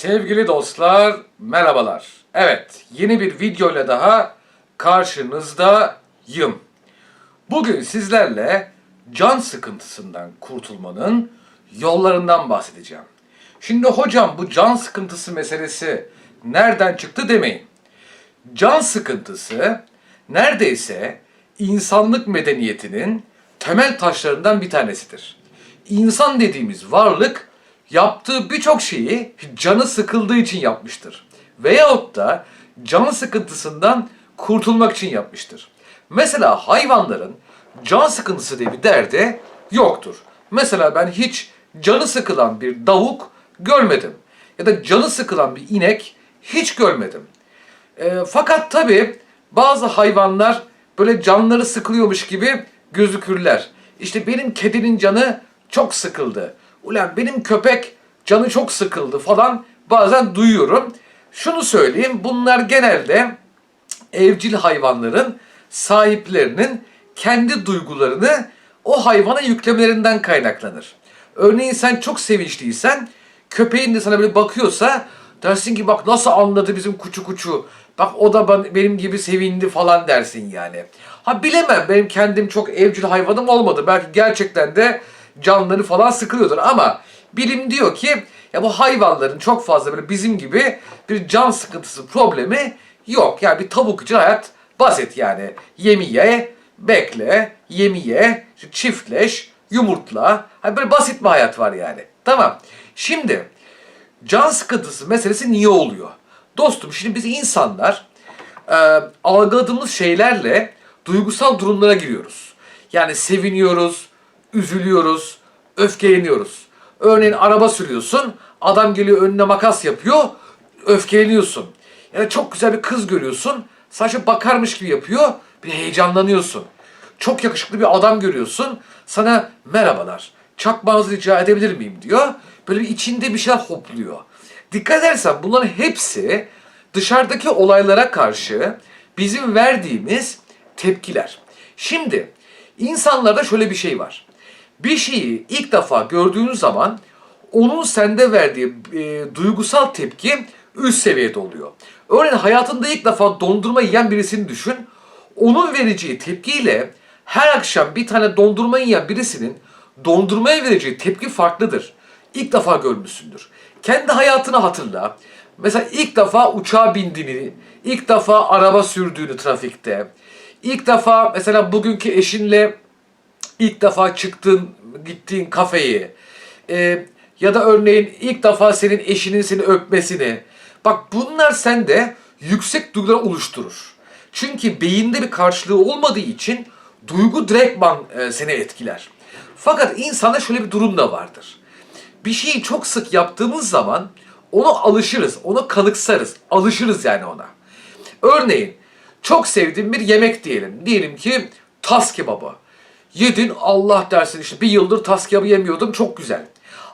Sevgili dostlar, merhabalar. Evet, yeni bir video ile daha karşınızdayım. Bugün sizlerle can sıkıntısından kurtulmanın yollarından bahsedeceğim. Şimdi hocam bu can sıkıntısı meselesi nereden çıktı demeyin. Can sıkıntısı neredeyse insanlık medeniyetinin temel taşlarından bir tanesidir. İnsan dediğimiz varlık yaptığı birçok şeyi canı sıkıldığı için yapmıştır. Veyahut da can sıkıntısından kurtulmak için yapmıştır. Mesela hayvanların can sıkıntısı diye bir derdi yoktur. Mesela ben hiç canı sıkılan bir davuk görmedim. Ya da canı sıkılan bir inek hiç görmedim. E, fakat tabi bazı hayvanlar böyle canları sıkılıyormuş gibi gözükürler. İşte benim kedinin canı çok sıkıldı. Ulan benim köpek canı çok sıkıldı falan bazen duyuyorum. Şunu söyleyeyim bunlar genelde evcil hayvanların sahiplerinin kendi duygularını o hayvana yüklemelerinden kaynaklanır. Örneğin sen çok sevinçliysen köpeğin de sana böyle bakıyorsa dersin ki bak nasıl anladı bizim kuçu kuçu. Bak o da ben- benim gibi sevindi falan dersin yani. Ha bilemem benim kendim çok evcil hayvanım olmadı. Belki gerçekten de canları falan sıkılıyordur ama bilim diyor ki ya bu hayvanların çok fazla böyle bizim gibi bir can sıkıntısı problemi yok. Yani bir tavuk için hayat basit yani. Yemiye, bekle, yemiye, çiftleş, yumurtla. Hani böyle basit bir hayat var yani. Tamam. Şimdi can sıkıntısı meselesi niye oluyor? Dostum şimdi biz insanlar e, algıladığımız şeylerle duygusal durumlara giriyoruz. Yani seviniyoruz, üzülüyoruz, öfkeleniyoruz. Örneğin araba sürüyorsun, adam geliyor önüne makas yapıyor, öfkeleniyorsun. Ya da çok güzel bir kız görüyorsun, sadece bakarmış gibi yapıyor, bir heyecanlanıyorsun. Çok yakışıklı bir adam görüyorsun, sana merhabalar, çakmağınızı rica edebilir miyim diyor. Böyle bir içinde bir şeyler hopluyor. Dikkat edersen bunların hepsi dışarıdaki olaylara karşı bizim verdiğimiz tepkiler. Şimdi insanlarda şöyle bir şey var. Bir şeyi ilk defa gördüğün zaman onun sende verdiği e, duygusal tepki üst seviyede oluyor. Örneğin hayatında ilk defa dondurma yiyen birisini düşün. Onun vereceği tepkiyle her akşam bir tane dondurma yiyen birisinin dondurmaya vereceği tepki farklıdır. İlk defa görmüşsündür. Kendi hayatını hatırla. Mesela ilk defa uçağa bindiğini, ilk defa araba sürdüğünü trafikte, ilk defa mesela bugünkü eşinle ilk defa çıktığın, gittiğin kafeyi e, ya da örneğin ilk defa senin eşinin seni öpmesini. Bak bunlar sende yüksek duygular oluşturur. Çünkü beyinde bir karşılığı olmadığı için duygu direktman e, seni etkiler. Fakat insanda şöyle bir durum da vardır. Bir şeyi çok sık yaptığımız zaman ona alışırız, ona kanıksarız, alışırız yani ona. Örneğin çok sevdiğim bir yemek diyelim. Diyelim ki tas kebabı. Yedin Allah dersin işte bir yıldır tas kebabı yemiyordum çok güzel.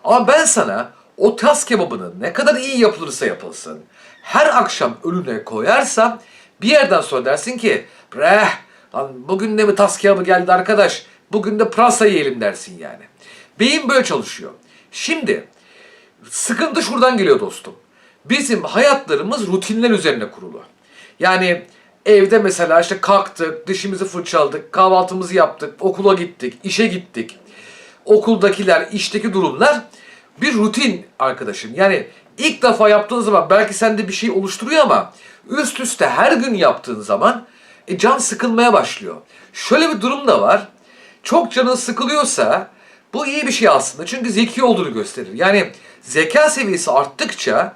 Ama ben sana o tas kebabının ne kadar iyi yapılırsa yapılsın her akşam önüne koyarsam bir yerden sonra dersin ki breh lan bugün de mi tas kebabı geldi arkadaş bugün de pırasa yiyelim dersin yani. Beyin böyle çalışıyor. Şimdi sıkıntı şuradan geliyor dostum. Bizim hayatlarımız rutinler üzerine kurulu. Yani evde mesela işte kalktık, dişimizi fırçaladık, kahvaltımızı yaptık, okula gittik, işe gittik. Okuldakiler, işteki durumlar bir rutin arkadaşım. Yani ilk defa yaptığın zaman belki sende bir şey oluşturuyor ama üst üste her gün yaptığın zaman e, can sıkılmaya başlıyor. Şöyle bir durum da var. Çok canın sıkılıyorsa bu iyi bir şey aslında. Çünkü zeki olduğunu gösterir. Yani zeka seviyesi arttıkça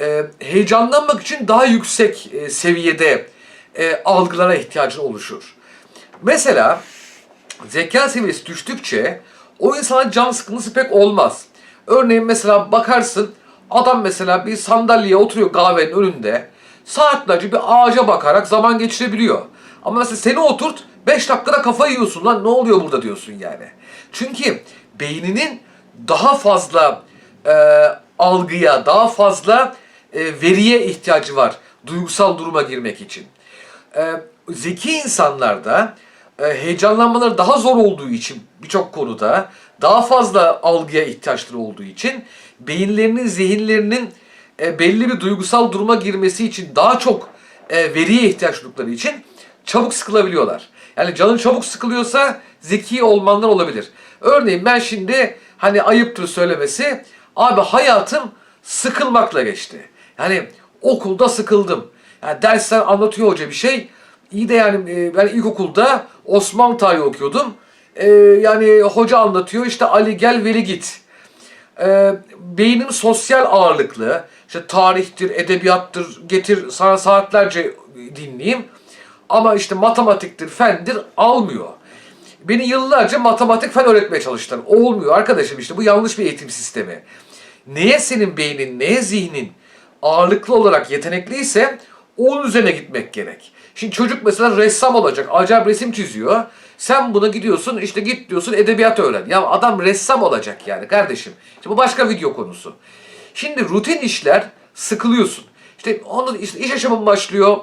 e, heyecanlanmak için daha yüksek e, seviyede e, algılara ihtiyacın oluşur. Mesela zeka seviyesi düştükçe o insana can sıkıntısı pek olmaz. Örneğin mesela bakarsın adam mesela bir sandalyeye oturuyor kahvenin önünde saatlerce bir ağaca bakarak zaman geçirebiliyor. Ama mesela seni oturt 5 dakikada kafayı yiyorsun lan ne oluyor burada diyorsun yani. Çünkü beyninin daha fazla e, algıya, daha fazla e, veriye ihtiyacı var duygusal duruma girmek için. E, zeki insanlarda e, heyecanlanmaları daha zor olduğu için birçok konuda daha fazla algıya ihtiyaçları olduğu için beyinlerinin, zihinlerinin e, belli bir duygusal duruma girmesi için daha çok e, veriye ihtiyaç duydukları için çabuk sıkılabiliyorlar. Yani canın çabuk sıkılıyorsa zeki olmandan olabilir. Örneğin ben şimdi hani ayıptır söylemesi abi hayatım sıkılmakla geçti. Yani okulda sıkıldım. Yani dersler anlatıyor hoca bir şey. İyi de yani e, ben ilkokulda Osmanlı tarihi okuyordum. E, yani hoca anlatıyor işte Ali gel Veli git. E, beynim sosyal ağırlıklı. İşte tarihtir, edebiyattır, getir sana saatlerce dinleyeyim. Ama işte matematiktir, fendir almıyor. Beni yıllarca matematik fen öğretmeye çalıştılar. Olmuyor arkadaşım işte bu yanlış bir eğitim sistemi. Neye senin beynin, neye zihnin ağırlıklı olarak yetenekliyse onun üzerine gitmek gerek. Şimdi çocuk mesela ressam olacak, acayip resim çiziyor. Sen buna gidiyorsun işte git diyorsun edebiyat öğren. Ya adam ressam olacak yani kardeşim. İşte bu başka video konusu. Şimdi rutin işler sıkılıyorsun. İşte onun işte iş yaşamın başlıyor.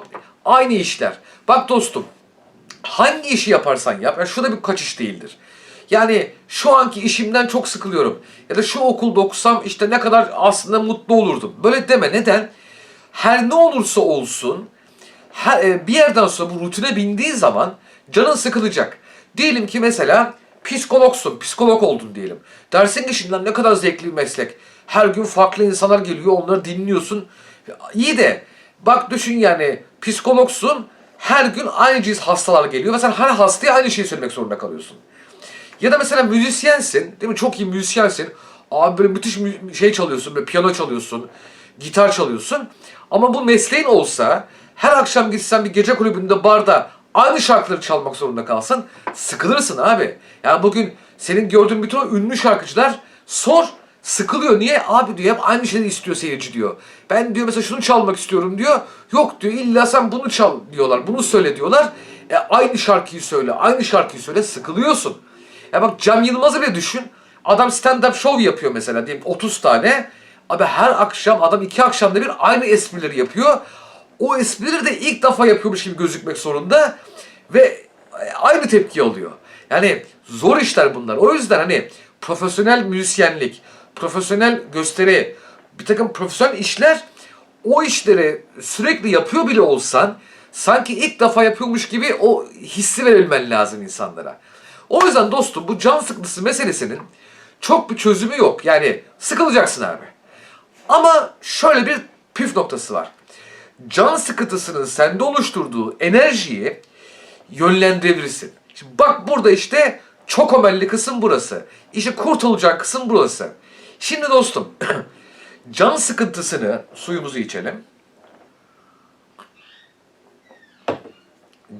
Aynı işler. Bak dostum hangi işi yaparsan yap, yani şu da bir kaçış değildir. Yani şu anki işimden çok sıkılıyorum. Ya da şu okulda okusam işte ne kadar aslında mutlu olurdum. Böyle deme. Neden? Her ne olursa olsun her, e, bir yerden sonra bu rutine bindiği zaman canın sıkılacak. Diyelim ki mesela psikologsun, psikolog oldun diyelim. Dersin işinden ne kadar zevkli bir meslek. Her gün farklı insanlar geliyor, onları dinliyorsun. İyi de bak düşün yani psikologsun, her gün aynı cins hastalar geliyor ve sen her hastaya aynı şeyi söylemek zorunda kalıyorsun. Ya da mesela müzisyensin, değil mi? Çok iyi müzisyensin. Abi böyle müthiş mü- şey çalıyorsun, böyle piyano çalıyorsun, gitar çalıyorsun. Ama bu mesleğin olsa her akşam gitsen bir gece kulübünde barda aynı şarkıları çalmak zorunda kalsın. Sıkılırsın abi. Yani bugün senin gördüğün bütün o ünlü şarkıcılar sor sıkılıyor. Niye? Abi diyor hep aynı şeyi istiyor seyirci diyor. Ben diyor mesela şunu çalmak istiyorum diyor. Yok diyor illa sen bunu çal diyorlar. Bunu söyle diyorlar. E, aynı şarkıyı söyle, aynı şarkıyı söyle sıkılıyorsun. Ya bak Cem Yılmaz'ı bile düşün. Adam stand-up show yapıyor mesela diyelim 30 tane. Abi her akşam adam iki akşamda bir aynı esprileri yapıyor. O esprileri de ilk defa yapıyormuş gibi gözükmek zorunda. Ve aynı tepki alıyor. Yani zor işler bunlar. O yüzden hani profesyonel müzisyenlik, profesyonel gösteri, bir takım profesyonel işler o işleri sürekli yapıyor bile olsan sanki ilk defa yapıyormuş gibi o hissi verebilmen lazım insanlara. O yüzden dostum bu can sıkıntısı meselesinin çok bir çözümü yok. Yani sıkılacaksın abi. Ama şöyle bir püf noktası var. Can sıkıntısının sende oluşturduğu enerjiyi yönlendirebilirsin. Şimdi bak burada işte çok omelli kısım burası. İşte kurtulacak kısım burası. Şimdi dostum can sıkıntısını suyumuzu içelim.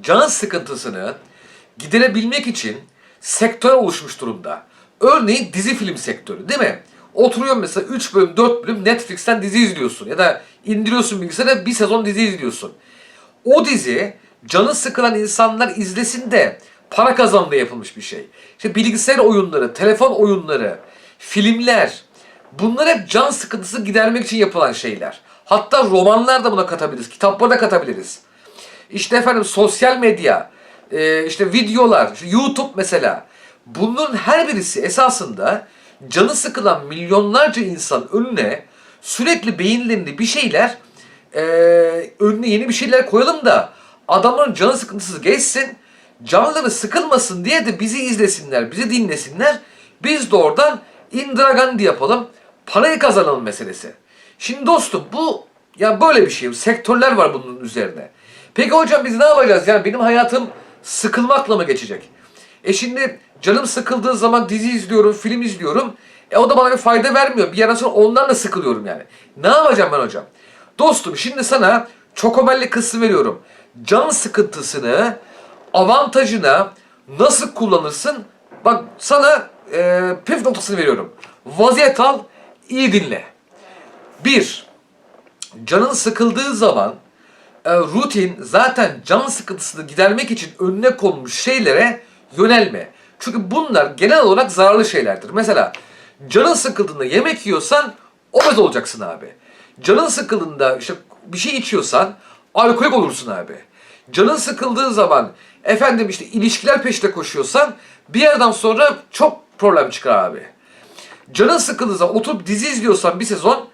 Can sıkıntısını giderebilmek için sektör oluşmuş durumda. Örneğin dizi film sektörü değil mi? Oturuyorsun mesela 3 bölüm 4 bölüm Netflix'ten dizi izliyorsun ya da indiriyorsun bilgisayara bir sezon dizi izliyorsun. O dizi canı sıkılan insanlar izlesin de para kazanmaya yapılmış bir şey. İşte bilgisayar oyunları, telefon oyunları, filmler bunlar hep can sıkıntısı gidermek için yapılan şeyler. Hatta romanlar da buna katabiliriz, kitapları da katabiliriz. İşte efendim sosyal medya, e, işte videolar, işte YouTube mesela. Bunların her birisi esasında canı sıkılan milyonlarca insan önüne sürekli beyinlerinde bir şeyler, e, önüne yeni bir şeyler koyalım da adamların canı sıkıntısı geçsin, canları sıkılmasın diye de bizi izlesinler, bizi dinlesinler. Biz de oradan Indira Gandhi yapalım, parayı kazanalım meselesi. Şimdi dostum bu ya böyle bir şey. Sektörler var bunun üzerine. Peki hocam biz ne yapacağız? Yani benim hayatım sıkılmakla mı geçecek? E şimdi canım sıkıldığı zaman dizi izliyorum, film izliyorum. E o da bana bir fayda vermiyor. Bir yerden sonra ondan da sıkılıyorum yani. Ne yapacağım ben hocam? Dostum şimdi sana çokomelli kısmı veriyorum. Can sıkıntısını avantajına nasıl kullanırsın? Bak sana e, püf noktasını veriyorum. Vaziyet al, iyi dinle. Bir, canın sıkıldığı zaman e, rutin zaten can sıkıntısını gidermek için önüne konmuş şeylere yönelme. Çünkü bunlar genel olarak zararlı şeylerdir. Mesela canın sıkıldığında yemek yiyorsan obez olacaksın abi. Canın sıkıldığında işte bir şey içiyorsan alkolik olursun abi. Canın sıkıldığı zaman efendim işte ilişkiler peşinde koşuyorsan bir yerden sonra çok problem çıkar abi. Canın sıkıldığı zaman oturup dizi izliyorsan bir sezon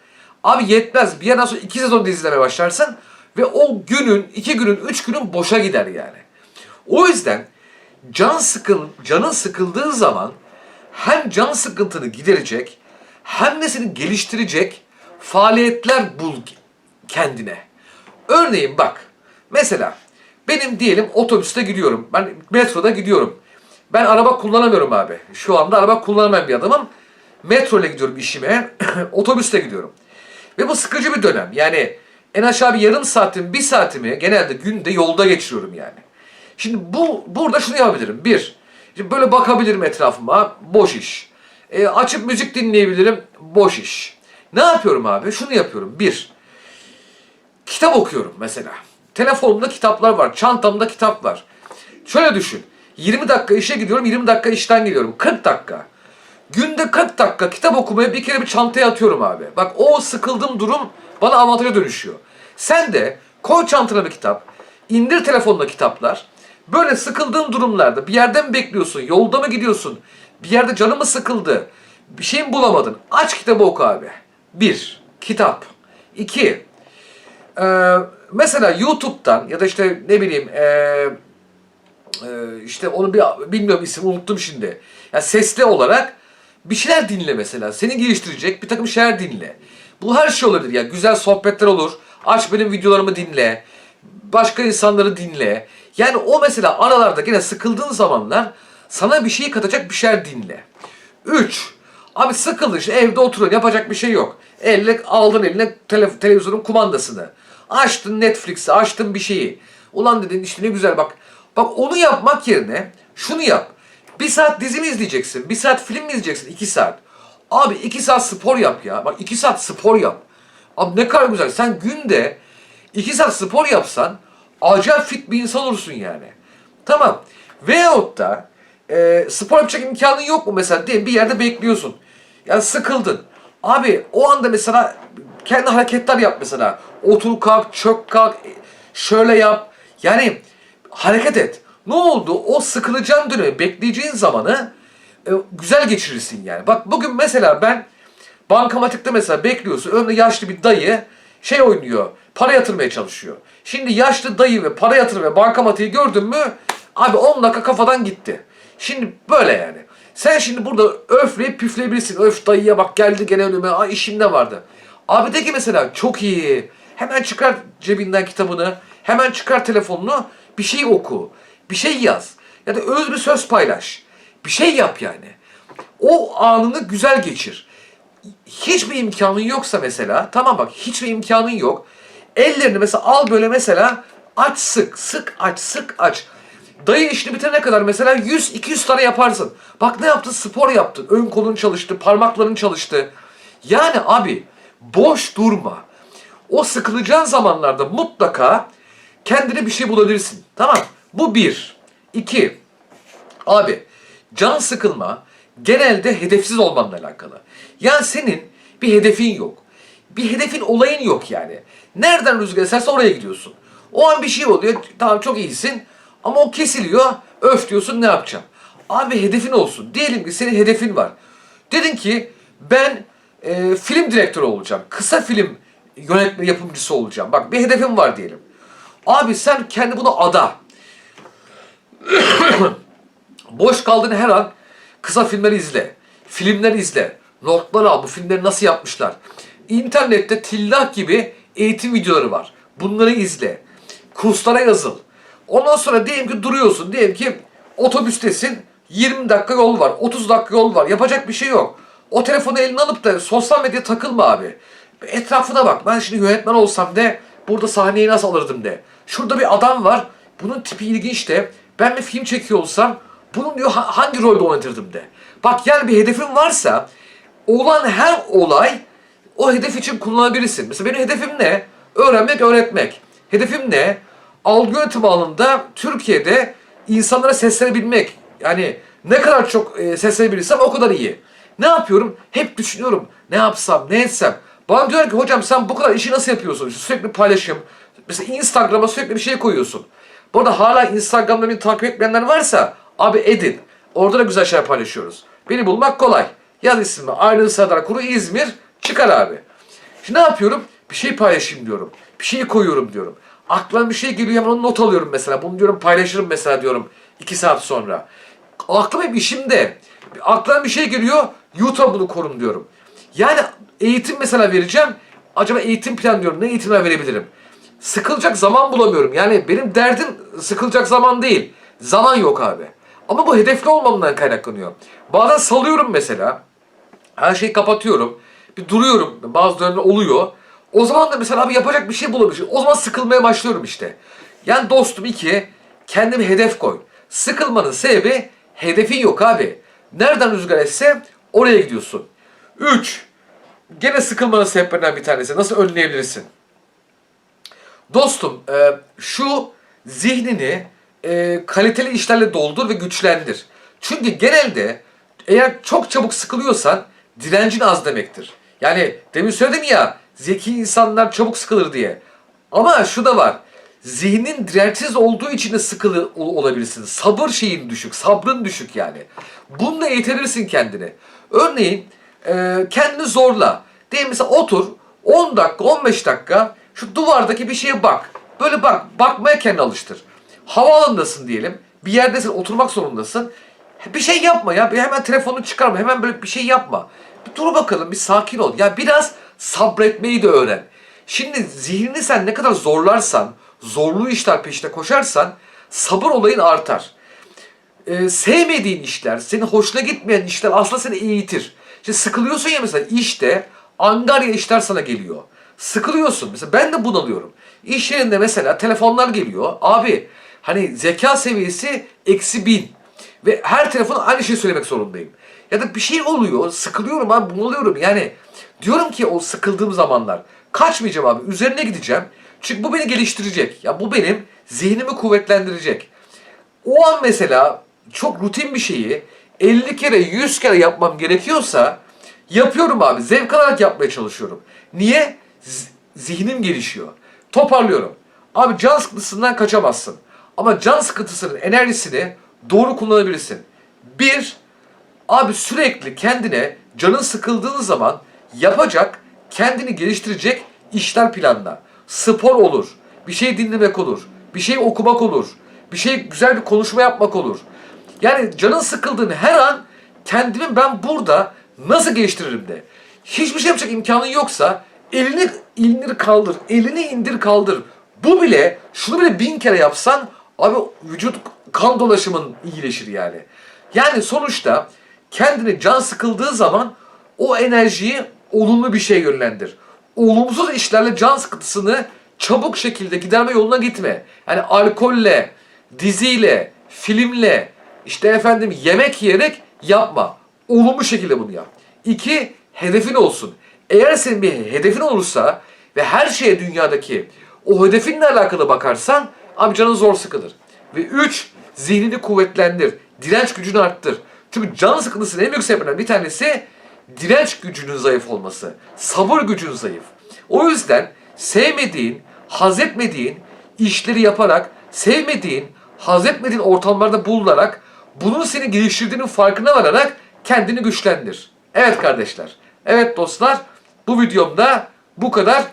Abi yetmez. Bir yerden sonra iki sezon dizi izlemeye başlarsın ve o günün, iki günün, üç günün boşa gider yani. O yüzden can sıkın, canın sıkıldığı zaman hem can sıkıntını giderecek hem de seni geliştirecek faaliyetler bul kendine. Örneğin bak mesela benim diyelim otobüste gidiyorum. Ben metroda gidiyorum. Ben araba kullanamıyorum abi. Şu anda araba kullanamayan bir adamım. Metro ile gidiyorum işime. Otobüste gidiyorum. Ve bu sıkıcı bir dönem. Yani en aşağı bir yarım saatim, bir saatimi genelde günde yolda geçiriyorum yani. Şimdi bu burada şunu yapabilirim. Bir, şimdi böyle bakabilirim etrafıma. Boş iş. E, açıp müzik dinleyebilirim. Boş iş. Ne yapıyorum abi? Şunu yapıyorum. Bir, kitap okuyorum mesela. Telefonumda kitaplar var. Çantamda kitap var. Şöyle düşün. 20 dakika işe gidiyorum, 20 dakika işten geliyorum. 40 dakika. Günde 40 dakika kitap okumaya bir kere bir çantaya atıyorum abi. Bak o sıkıldığım durum bana avantaja dönüşüyor. Sen de koy çantana bir kitap, indir telefonda kitaplar. Böyle sıkıldığın durumlarda bir yerden mi bekliyorsun, yolda mı gidiyorsun, bir yerde canı mı sıkıldı, bir şey mi bulamadın? Aç kitabı oku abi. Bir, kitap. İki, ee, mesela YouTube'dan ya da işte ne bileyim ee, ee, işte onu bir bilmiyorum isim unuttum şimdi. Ya sesli olarak bir şeyler dinle mesela. Seni geliştirecek bir takım şeyler dinle. Bu her şey olabilir ya. Güzel sohbetler olur. Aç benim videolarımı dinle. Başka insanları dinle. Yani o mesela aralarda gene sıkıldığın zamanlar sana bir şey katacak bir şeyler dinle. 3. Abi sıkıldın işte evde oturuyorsun yapacak bir şey yok. Elle aldın eline tele, televizyonun kumandasını. Açtın Netflix'i açtın bir şeyi. Ulan dedin işte ne güzel bak. Bak onu yapmak yerine şunu yap. Bir saat dizi mi izleyeceksin? Bir saat film mi izleyeceksin? İki saat. Abi iki saat spor yap ya. Bak iki saat spor yap. Abi ne kadar güzel. Sen günde iki saat spor yapsan acayip fit bir insan olursun yani. Tamam. Veyahut da e, spor yapacak imkanın yok mu mesela? Diyelim bir yerde bekliyorsun. Yani sıkıldın. Abi o anda mesela kendi hareketler yap mesela. Otur kalk, çök kalk, şöyle yap. Yani hareket et. Ne oldu? O sıkılacağın dönemi, bekleyeceğin zamanı e, güzel geçirirsin yani. Bak bugün mesela ben bankamatikte mesela bekliyorsun. Önünde yaşlı bir dayı şey oynuyor. Para yatırmaya çalışıyor. Şimdi yaşlı dayı ve para yatır ve bankamatiği gördün mü abi 10 dakika kafadan gitti. Şimdi böyle yani. Sen şimdi burada öfleyip püfleyebilirsin. Öf dayıya bak geldi gene önüme. Ay işimde vardı. Abi de ki mesela çok iyi. Hemen çıkar cebinden kitabını. Hemen çıkar telefonunu. Bir şey oku. Bir şey yaz. Ya da öz bir söz paylaş. Bir şey yap yani. O anını güzel geçir. Hiçbir imkanın yoksa mesela, tamam bak hiçbir imkanın yok. Ellerini mesela al böyle mesela aç sık, sık aç, sık aç. Dayı işini bitirene kadar mesela 100-200 tane yaparsın. Bak ne yaptın? Spor yaptın. Ön kolun çalıştı, parmakların çalıştı. Yani abi boş durma. O sıkılacağın zamanlarda mutlaka kendine bir şey bulabilirsin. Tamam Bu bir. İki. Abi can sıkılma genelde hedefsiz olmanla alakalı. Yani senin bir hedefin yok. Bir hedefin olayın yok yani. Nereden rüzgar eserse oraya gidiyorsun. O an bir şey oluyor. Tamam çok iyisin. Ama o kesiliyor. Öf diyorsun ne yapacağım? Abi hedefin olsun. Diyelim ki senin hedefin var. Dedin ki ben e, film direktörü olacağım. Kısa film yönetme yapımcısı olacağım. Bak bir hedefim var diyelim. Abi sen kendi bunu ada. Boş kaldığın her an kısa filmleri izle. Filmler izle. Notlar al. Bu filmleri nasıl yapmışlar? İnternette tillah gibi eğitim videoları var. Bunları izle. Kurslara yazıl. Ondan sonra diyelim ki duruyorsun. Diyelim ki otobüstesin. 20 dakika yol var. 30 dakika yol var. Yapacak bir şey yok. O telefonu eline alıp da sosyal medyaya takılma abi. Etrafına bak. Ben şimdi yönetmen olsam de burada sahneyi nasıl alırdım de. Şurada bir adam var. Bunun tipi ilginç de. Ben bir film çekiyor olsam bunun diyor ha- hangi rolde oynatırdım de. Bak yani bir hedefin varsa olan her olay o hedef için kullanabilirsin. Mesela benim hedefim ne? Öğrenmek, öğretmek. Hedefim ne? Algı yönetimi alanında Türkiye'de insanlara seslenebilmek. Yani ne kadar çok e, seslenebilirsem o kadar iyi. Ne yapıyorum? Hep düşünüyorum. Ne yapsam, ne etsem. Bana diyor ki hocam sen bu kadar işi nasıl yapıyorsun? Sürekli paylaşım. Mesela Instagram'a sürekli bir şey koyuyorsun. Bu arada hala Instagram'da beni takip etmeyenler varsa abi edin. Orada da güzel şeyler paylaşıyoruz. Beni bulmak kolay. Yaz ismimi Aylin Serdar Kuru İzmir çıkar abi. Şimdi ne yapıyorum? Bir şey paylaşayım diyorum. Bir şey koyuyorum diyorum. Aklıma bir şey geliyor hemen onu not alıyorum mesela. Bunu diyorum paylaşırım mesela diyorum. iki saat sonra. Aklıma hep işimde. Aklıma bir şey geliyor. YouTube'a bunu korun diyorum. Yani eğitim mesela vereceğim. Acaba eğitim plan diyorum. Ne eğitimler verebilirim? Sıkılacak zaman bulamıyorum. Yani benim derdim sıkılacak zaman değil. Zaman yok abi. Ama bu hedefli olmamdan kaynaklanıyor. Bazen salıyorum mesela. Her şeyi kapatıyorum. Bir duruyorum. Bazı dönemler oluyor. O zaman da mesela abi yapacak bir şey bulamışım. O zaman sıkılmaya başlıyorum işte. Yani dostum iki, kendime hedef koy. Sıkılmanın sebebi hedefin yok abi. Nereden rüzgar esse oraya gidiyorsun. Üç, gene sıkılmanın sebeplerinden bir tanesi. Nasıl önleyebilirsin? Dostum şu zihnini e, kaliteli işlerle doldur ve güçlendir. Çünkü genelde eğer çok çabuk sıkılıyorsan direncin az demektir. Yani demin söyledim ya zeki insanlar çabuk sıkılır diye. Ama şu da var. Zihnin dirençsiz olduğu için de sıkılı ol- olabilirsin. Sabır şeyin düşük, sabrın düşük yani. Bununla eğitebilirsin kendini. Örneğin e, kendini zorla. Diyelim mesela otur 10 dakika 15 dakika şu duvardaki bir şeye bak. Böyle bak. Bakmaya kendini alıştır. Havaalanındasın diyelim. Bir yerdesin oturmak zorundasın. Bir şey yapma ya. Bir hemen telefonunu çıkarma. Hemen böyle bir şey yapma. Bir dur bakalım. Bir sakin ol. Ya biraz sabretmeyi de öğren. Şimdi zihnini sen ne kadar zorlarsan, zorlu işler peşinde koşarsan sabır olayın artar e, sevmediğin işler, senin hoşuna gitmeyen işler aslında seni eğitir. İşte sıkılıyorsun ya mesela işte angarya işler sana geliyor. Sıkılıyorsun. Mesela ben de bunalıyorum. İş yerinde mesela telefonlar geliyor. Abi hani zeka seviyesi eksi bin. Ve her telefona aynı şeyi söylemek zorundayım. Ya da bir şey oluyor, sıkılıyorum abi, bunalıyorum. Yani diyorum ki o sıkıldığım zamanlar kaçmayacağım abi, üzerine gideceğim. Çünkü bu beni geliştirecek. Ya bu benim zihnimi kuvvetlendirecek. O an mesela çok rutin bir şeyi 50 kere 100 kere yapmam gerekiyorsa yapıyorum abi. Zevk alarak yapmaya çalışıyorum. Niye? Z- zihnim gelişiyor. Toparlıyorum. Abi can sıkıntısından kaçamazsın. Ama can sıkıntısının enerjisini doğru kullanabilirsin. Bir, Abi sürekli kendine canın sıkıldığın zaman yapacak, kendini geliştirecek işler planla. Spor olur, bir şey dinlemek olur, bir şey okumak olur, bir şey güzel bir konuşma yapmak olur. Yani canın sıkıldığın her an kendimi ben burada nasıl geliştiririm de. Hiçbir şey yapacak imkanın yoksa elini indir kaldır, elini indir kaldır. Bu bile, şunu bile bin kere yapsan abi vücut kan dolaşımın iyileşir yani. Yani sonuçta kendini can sıkıldığı zaman o enerjiyi olumlu bir şey yönlendir. Olumsuz işlerle can sıkıntısını çabuk şekilde giderme yoluna gitme. Yani alkolle, diziyle, filmle, işte efendim yemek yiyerek yapma. Olumlu şekilde bunu yap. İki, hedefin olsun. Eğer senin bir hedefin olursa ve her şeye dünyadaki o hedefinle alakalı bakarsan abi canın zor sıkılır. Ve üç, zihnini kuvvetlendir. Direnç gücünü arttır. Çünkü can sıkıntısının en büyük sebeplerinden bir tanesi direnç gücünün zayıf olması. Sabır gücün zayıf. O yüzden sevmediğin, haz etmediğin işleri yaparak, sevmediğin, haz etmediğin ortamlarda bulunarak, bunun seni geliştirdiğinin farkına vararak kendini güçlendir. Evet kardeşler, evet dostlar, bu videomda bu kadar.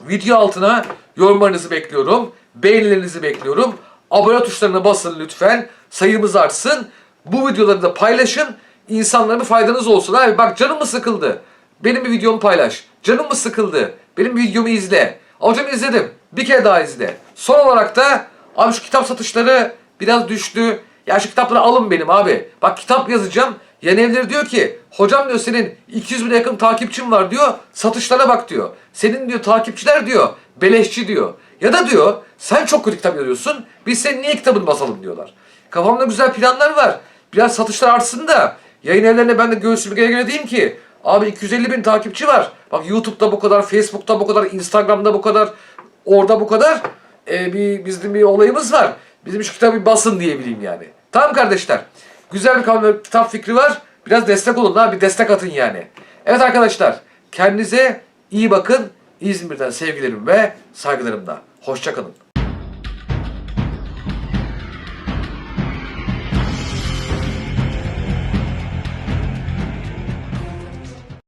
Video altına yorumlarınızı bekliyorum. Beğenilerinizi bekliyorum. Abone tuşlarına basın lütfen. Sayımız artsın. Bu videoları da paylaşın. İnsanlara bir faydanız olsun. Abi bak canım mı sıkıldı? Benim bir videomu paylaş. Canım mı sıkıldı? Benim bir videomu izle. Hocam izledim. Bir kere daha izle. Son olarak da abi şu kitap satışları biraz düştü. Ya şu kitapları alın benim abi. Bak kitap yazacağım. Yeni evleri diyor ki hocam diyor senin 200 bin yakın takipçin var diyor. Satışlara bak diyor. Senin diyor takipçiler diyor beleşçi diyor. Ya da diyor sen çok kötü kitap yazıyorsun. Biz senin niye kitabını basalım diyorlar. Kafamda güzel planlar var. Biraz satışlar artsın da yayın evlerine ben de göğsümü göre göre diyeyim ki abi 250 bin takipçi var. Bak YouTube'da bu kadar, Facebook'ta bu kadar, Instagram'da bu kadar, orada bu kadar. Ee, bir bizim bir olayımız var. Bizim şu kitabı basın diyebileyim yani. Tamam kardeşler. Güzel bir kitap fikri var. Biraz destek olun ha bir destek atın yani. Evet arkadaşlar kendinize iyi bakın. İzmir'den sevgilerim ve saygılarımla. Hoşçakalın.